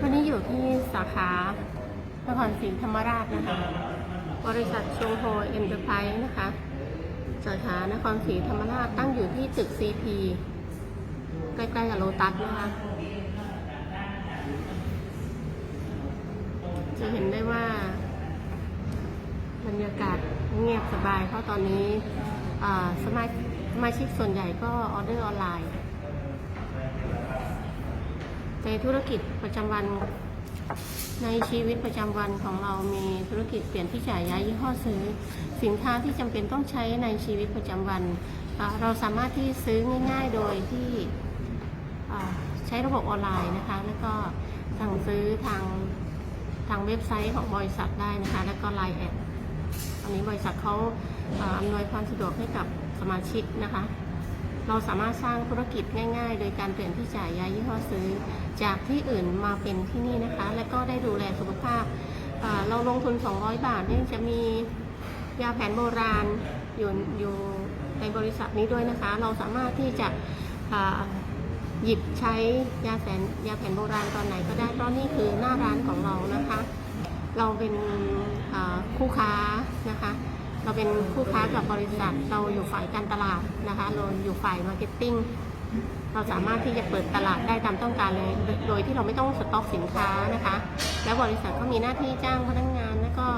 วันนี้อยู่ที่สาขานครศรีธรรมราชนะคะ บริษัทชงโฮเอ็นเตอร์ไพรส์นะคะ สาขานครศรีธรรมราชตั้งอยู่ที่ตึกซีพีใกล้ๆกับโลตัสนะคะจะเห็นได้ว่า บรรยากาศเงียบสบายเพราะตอนนี้สมาชิกส่วนใหญ่ก็ออเดอร์ออนไลน์ ในธุรกิจประจำวัน ในชีวิตประจำวันของเรามีธุรกิจเปลี่ยนที่จ่ายย้ายยี่ห้อซื้อ สินค้าที่จำเป็นต้องใช้ในชีวิตประจำวัน เราสามารถที่ซื้อง่าย ๆ โดยที่ใช้ระบบออนไลน์นะคะ แล้วก็สั่งซื้อทางทางเว็บไซต์ของบริษัทได้นะคะ แล้วก็ไลน์แอดอันนี้บริษัทเขาอำนวยความสะดวกให้กับสมาชิกนะคะ เราสามารถสร้างธุรกิจง่าย ๆ โดยการเปลี่ยนที่จ่ายยายี่ห้อซื้อ จากที่อื่นมาเป็นที่นี่นะคะ และก็ได้ดูแลสุขภาพ เราลงทุน 200 บาทนี่จะมียาแผนโบราณอยู่อยู่ในบริษัทนี้ด้วยนะคะ เราสามารถที่จะหยิบใช้ยาแผนยาแผนโบราณตอนไหนก็ได้เพราะนี่คือหน้าร้านของเรานะคะ เราเป็นคู่ค้านะคะ เราเป็นคู่ค้ากับบริษัทเราอยู่ฝ่ายการตลาดนะคะเราอยู่ฝ่ายมาร์เก็ตติ้งเราสามารถที่จะเปิดตลาดได้ตามต้องการเลย โดยที่เราไม่ต้องสต็อกสินค้านะคะ แล้วบริษัทก็มีหน้าที่จ้างพนักงานแล้วก็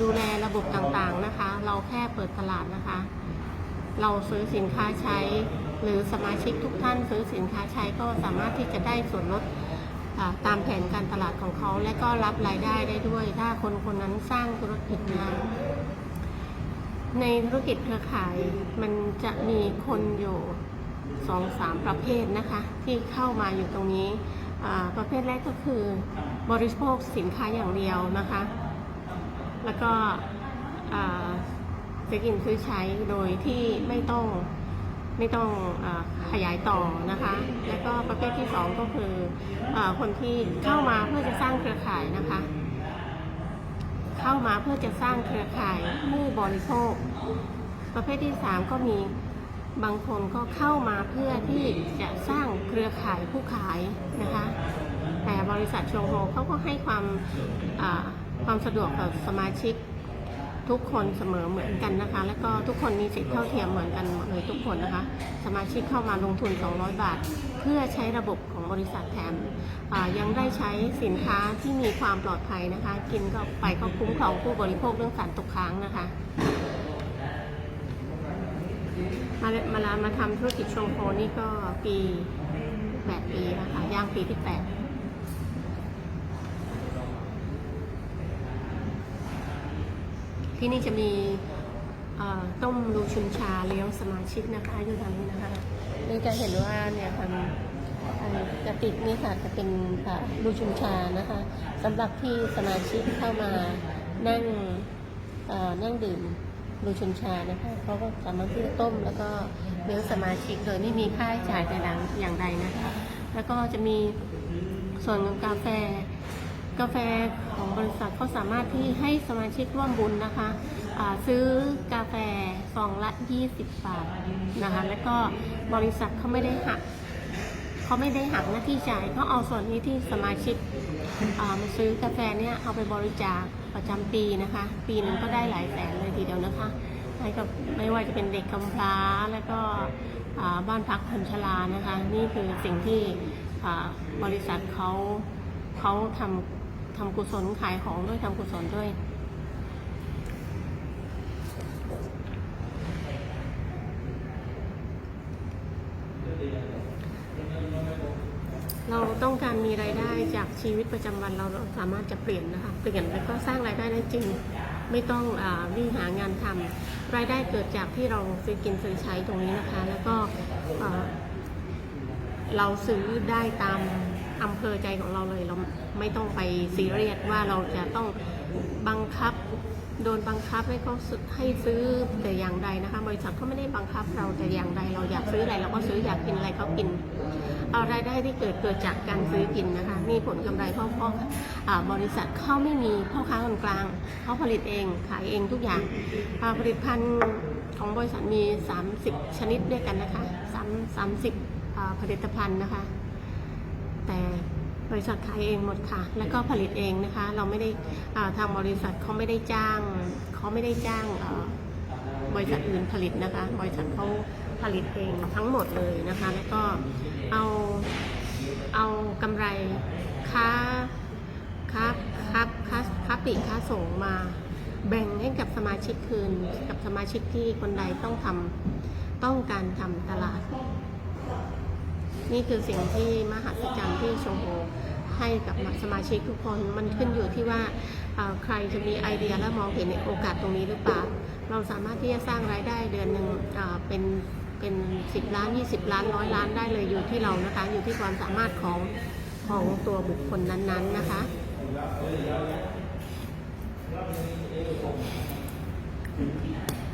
ดูแลระบบต่างๆนะคะ เราแค่เปิดตลาดนะคะ เราซื้อสินค้าใช้ หรือสมาชิกทุกท่านซื้อสินค้าใช้ก็สามารถที่จะได้ส่วนลดตามแผนการตลาดของเขา และก็รับรายได้ได้ด้วย ถ้าคนคนนั้นสร้างธุรกิจนะ ในธุรกิจเครือข่ายมันจะมีคนอยู่สองสามประเภทนะคะ ที่เข้ามาอยู่ตรงนี้ประเภทแรกก็คือบริโภคสินค้าอย่างเดียวนะคะ แล้วก็อ่าซื้อกินซื้อใช้โดยที่ไม่ต้องไม่ต้องอขยายต่อนะคะ แล้วก็ประเภทที่สองก็คืออคนที่เข้ามาเพื่อจะสร้างเครือข่ายนะคะ เข้ามาเพื่อจะสร้างเครือข่ายผู้บริโภค ประเภทที่สามก็มีบางคนก็เข้ามาเพื่อที่จะสร้างเครือข่ายผู้ขายนะคะ แต่บริษัทโชงโฮเขาก็ให้ความความสะดวกกับสมาชิก ทุกคนเสมอเหมือนกันนะคะ แล้วก็ทุกคนมีสิทธิเท่าเทียมเหมือนกันเลยทุกคนนะคะ สมาชิกเข้ามาลงทุน 200 บาท เพื่อใช้ระบบของบริษัทแถมยังได้ใช้สินค้าที่มีความปลอดภัยนะคะ กินก็ไปก็คุ้มครองผู้บริโภคเรื่องสารตกค้างนะคะ มามาลามาทำธุรกิจชงโคนี่ก็ปี 8 ปีนะคะย่างปีที่ 8 ที่นี่จะมีต้มลูชุนชาเลี้ยงสมาชิกนะคะอยู่ทางนี้นะคะนี่จะเห็นว่าเนี่ยทำอันกระติกนี่ค่ะจะเป็นค่ะลูชุนชานะคะสำหรับที่สมาชิกเข้ามานั่งนั่งดื่มดูชุนชานะคะเขาก็สามารถที่จะต้มแล้วก็เลี้ยงสมาชิกโดยไม่มีค่าใช้จ่ายแต่างอย่างใดนะคะแล้วก็จะมีส่วนของกาแฟ กาแฟของบริษัทเขาสามารถที่ให้สมาชิกร่วมบุญนะคะซื้อกาแฟซองละ 20 บาทนะคะ แล้วก็บริษัทเขาไม่ได้หักเขาไม่ได้หักหน้าที่จ่ายเขาเอาส่วนนี้ที่สมาชิกมาซื้อกาแฟเนี่ยเอาไปบริจาคประจำปีนะคะ ปีหนึงก็ได้หลายแสนเลยทีเดียวนะคะให้กับไม่ว่าจะเป็นเด็กกำพร้าแล้วก็บ้านพักคนชรานะคะ นี่คือสิ่งที่บริษัทเขาเขาทำ ทำกุศลขายของด้วยทำกุศลด้วย เราต้องการมีรายได้จากชีวิตประจำวันเราสามารถจะเปลี่ยนนะคะ เปลี่ยนแล้วก็สร้างรายได้ได้จริง ไม่ต้องอวิ่งหางานทำรายได้เกิดจากที่เราซื้อกินซื้อใช้ตรงนี้นะคะ แล้วก็เราซื้อได้ตาม อำเภอใจของเราเลยเราไม่ต้องไปซีเรียสว่าเราจะต้องบังคับโดนบังคับให้เขาให้ซื้อแต่อย่างใดนะคะ บริษัทเขาไม่ได้บังคับเราแต่อย่างใดเราอยากซื้ออะไรเราก็ซื้ออยากกินอะไรก็กินเอารายได้ที่เกิดเกิดจากการซื้อกินนะคะ มีผลกำไรเพราะเพราะอ่าบริษัทเขาไม่มีพ่อค้าคนกลางเขาผลิตเองขายเองทุกอย่างผลิตภัณฑ์ของบริษัทมี 30 ชนิดด้วยกันนะคะ 3 30ผลิตภัณฑ์นะคะ แต่บริษัทขายเองหมดค่ะ แล้วก็ผลิตเองนะคะ เราไม่ได้อ่าทางบริษัทเขาไม่ได้จ้างเขาไม่ได้จ้างเอ่อบริษัทอื่นผลิตนะคะ บริษัทเขาผลิตเองทั้งหมดเลยนะคะ แล้วก็เอาเอากำไรค้าค้าค้าค้าค้าปลีกค้าส่งมาแบ่งให้กับสมาชิกคืนกับสมาชิกที่คนใดต้องทำต้องการทำตลาด นี่คือสิ่งที่มหัศจรรย์ที่โชโฮให้กับสมาชิกทุกคนมันขึ้นอยู่ที่ว่าใครจะมีไอเดียและมองเห็นโอกาสตรงนี้หรือเปล่า เราสามารถที่จะสร้างรายได้เดือนหนึ่งเป็นเป็น 10 ล้าน 20 ล้านร้อยล้านได้เลยอยู่ที่เรานะคะ อยู่ที่ความสามารถของของตัวบุคคลนั้นๆนะคะเ